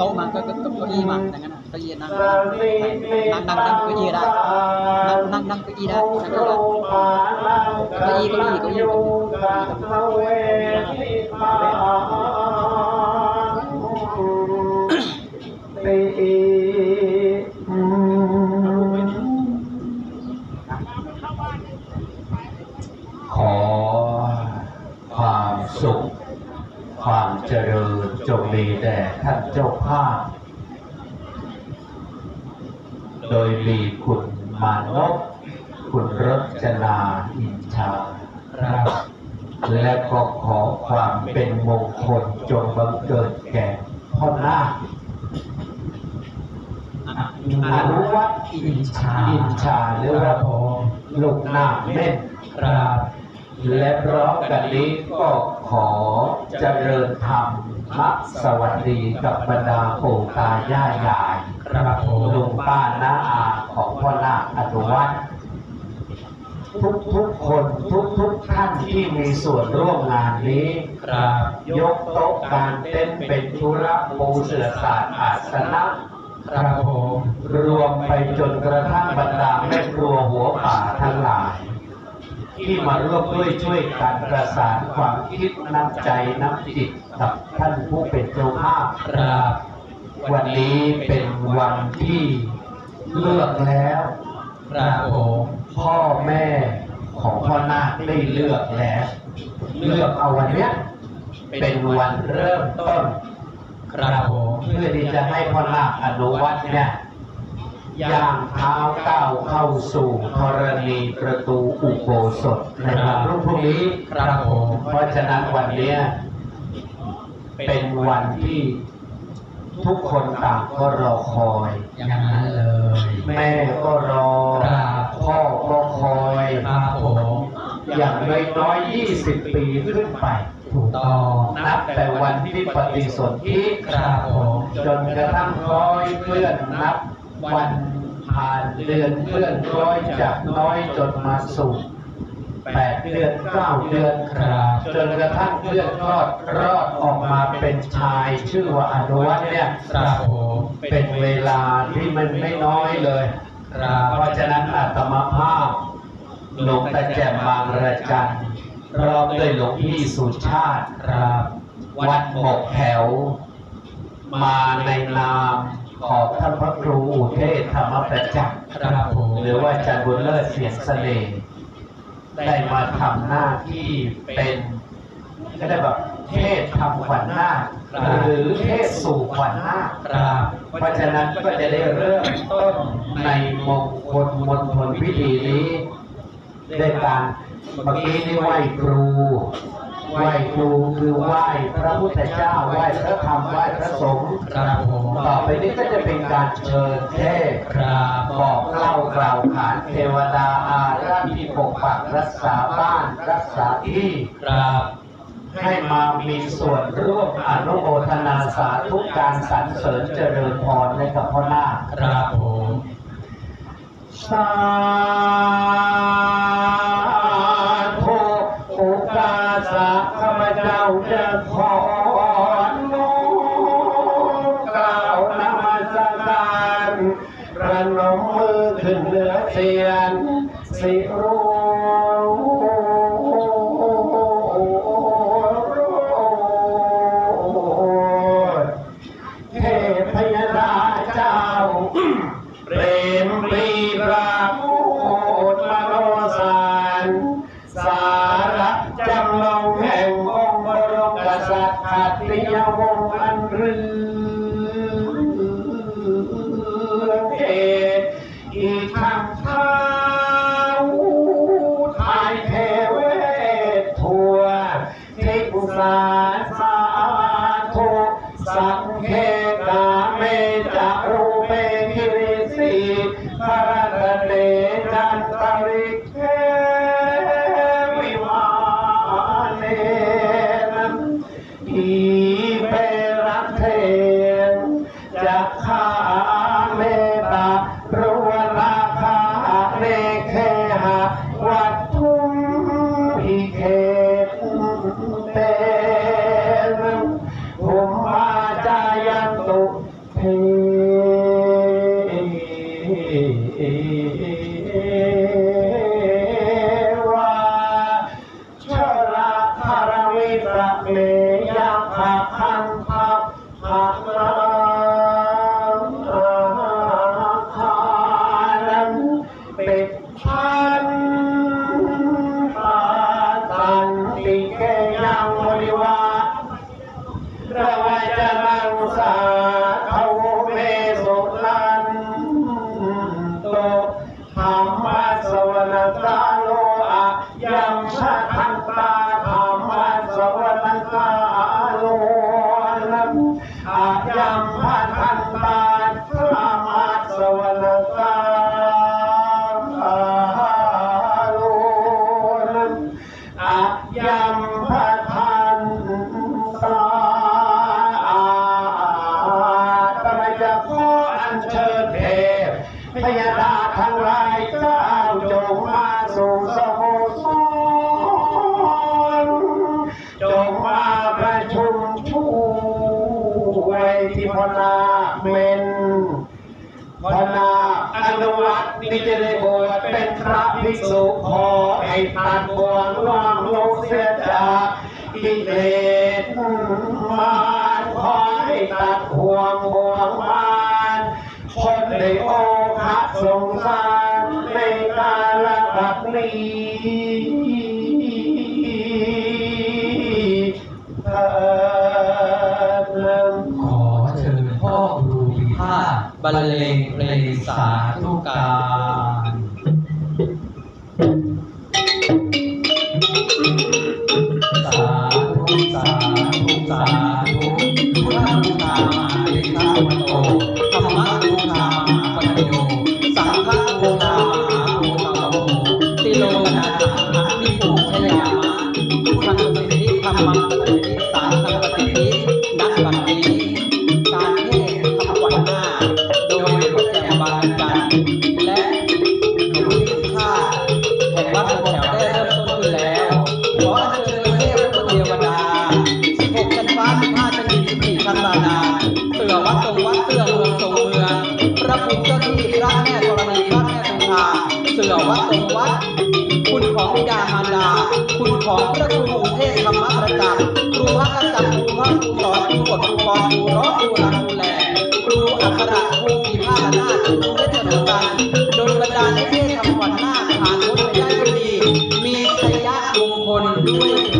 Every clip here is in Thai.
โต๊ะมาก็ก็เก้าอี้มาอย่างนั้นเก้าอี้นั่งนั่งนั่งนั่งเก้าอี้ได้นั่งนั่งนั่งเก้าอี้ได้นั่งเก้าอี้ได้เก้าอี้เก้าอี้เก้าอี้ขอีแด่ท่านเจ้าภาพ โดยมีคุณมานพคุณรจนาอินชาครับและก็ขอความเป็นมงคลจงบังเกิดแก่พ่อนาคอนุวัตอินชาอินชาหรือว่าลูกนาคเม่นครับและพร้อมกันนี้ก็ขอเจริญธรรม มัสวัสดีกับบรรดาปู่ตายายยายครับลุงป้าน้าอาของพ่อนาคอนุวัฒน์ทุกทุกๆคนทุกทุกๆท่านที่มีส่วนร่วมงานนี้ครับยกโต๊ะการเต้นเป็นธุระปูเสือสารอาสนะครับผมรวมไปจนกระทั่งบรรดาแม่ครัวหัวป่าทั้งหลาย ที่มาร่วมด้วยช่วยกันประสานความคิดน้ำใจน้ำจิตกับท่านผู้เป็นเจ้าภาพครับวันนี้เป็นวันที่เลือกแล้วครับผมพ่อแม่ของพ่อนาคได้เลือกแล้ว เลือกเอาวันเนี้ยเป็นวันเริ่มต้น ครับผมเพื่อที่จะให้พ่อนาคอนุวัตเนี่ย ย่างเท้าก้าวเข้าสู่ธรณีประตูอุโบสถในวันรุ่งพรุ่งนี้ครับผมเพราะฉะนั้นวันเนี้ยเป็นวันที่ทุกคนต่างก็รอคอยอย่างนั้นเลย แม่ก็รอครับพ่อก็คอยครับผมอย่างน้อยๆ20 ปีขึ้นไปถูกต้องนับแต่วันที่ปฏิสนธิครับผมจนกระทั่งร้อยเคลื่อนนับวัน ผ่านเดือนเคลื่อนร้อยจากน้อยจนมาสู่แปดเดือนเก้าเดือนครับจนกระทั่งเคลื่อนรอดรอดออกมาเป็นชายชื่อว่าอนุวัฒน์เนี่ยครับผมเป็นเวลาที่มันไม่น้อยเลยครับเพราะฉะนั้นอาตมาภาพหลวงตาแจ่มบางระจันรอมด้วยหลวงพี่สุชาติครับวัดหมกแถว มาในนาม ของท่านพระครูอุเทศธรรมประจักษ์ครับผมหรือว่าอาจารย์บุญเลิศเสียงเสน่ห์ได้มาทำหน้าที่เป็นก็ได้แบบเทศทำขวัญหน้าคหรือเทศสู่ขวัญหน้าคครับเพราะฉะนั้นก็จะได้เริ่มต้นในมงคลมณฑลพิธีนี้ด้วยการเมื่อกี้นี่ไหว้ครู ไหว้ครูคือไหว้พระพุทธเจ้าไหว้พระธรรมไหว้พระสงฆ์ครับผมต่อไปนี้ก็จะเป็นการเชิญเทศครับบอกเล่ากล่าวขานเทวดาอาราที่ปกปักรักษาบ้านรักษาที่ครับให้มามีส่วนร่วมอนุโมทนาสาธุการสรรเสริญเจริญพรในกับพ่อนาคครับผมสา จะขอน้อมกล่าวนมัสการประนมมือขึ้นเหนือเสียนสิรู กษัตริย์ขัตติยวงอันรึง ยัมพะทันตาทำไมจะขออัญเชิญเทพพยาดาทั้งหลายเจ้าจงมาสู่สมุทรจงมาประชุมช่วยที่พนาเมนพนาอนุวัตนิจได้บ พระภิกษุขอให้ตัดบ่วงล่วงลงเสียจากกิเลสมารขอให้ตัดห่วงบ่วงมารพ้นในโอคะสงสารในกาลบัดนี้ขอเชิญพ่อครูพิพาบรรเลงเพลงสาธุการสา สือวัดทรงวัดคุณของบิดามารดา คุณของพระครูเทศธรรมประจักษ์ครูพักจำครูพระครูสอนครูบทครูกรครูร้องครูรังครูแลครูอัคระครูปีภาหน้าครูเวชนกันโดนบรรดาให้เทศทำขวัญหน้าผ่านพ้นไปได้ด้วยดี มีชัยยะมงคลด้วย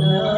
เ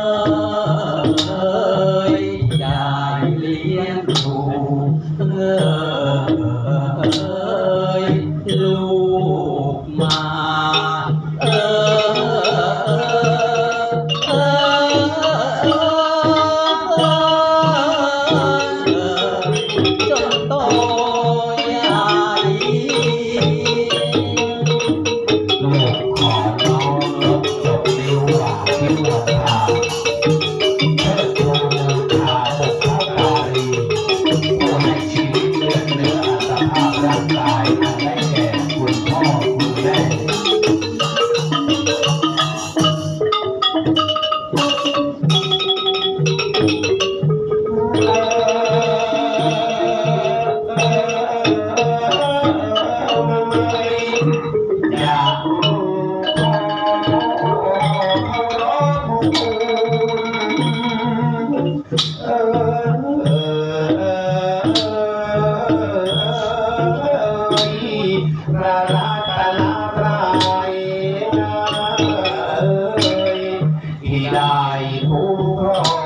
Porra.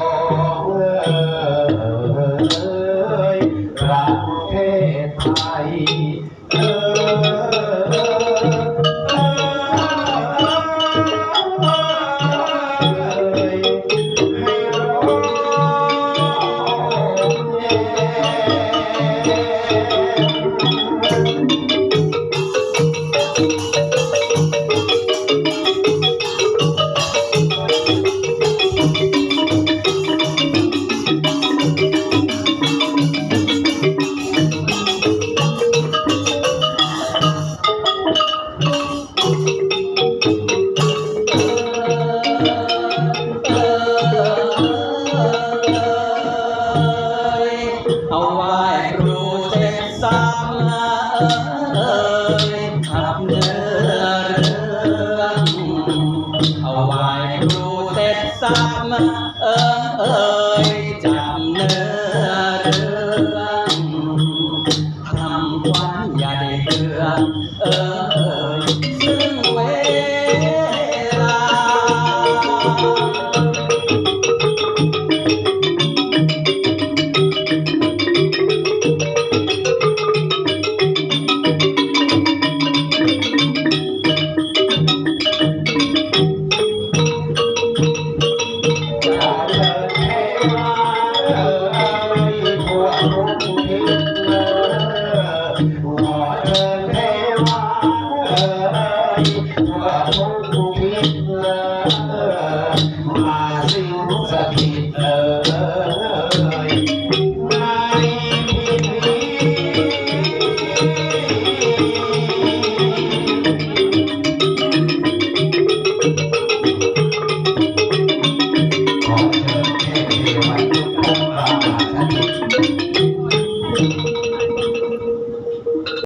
Ram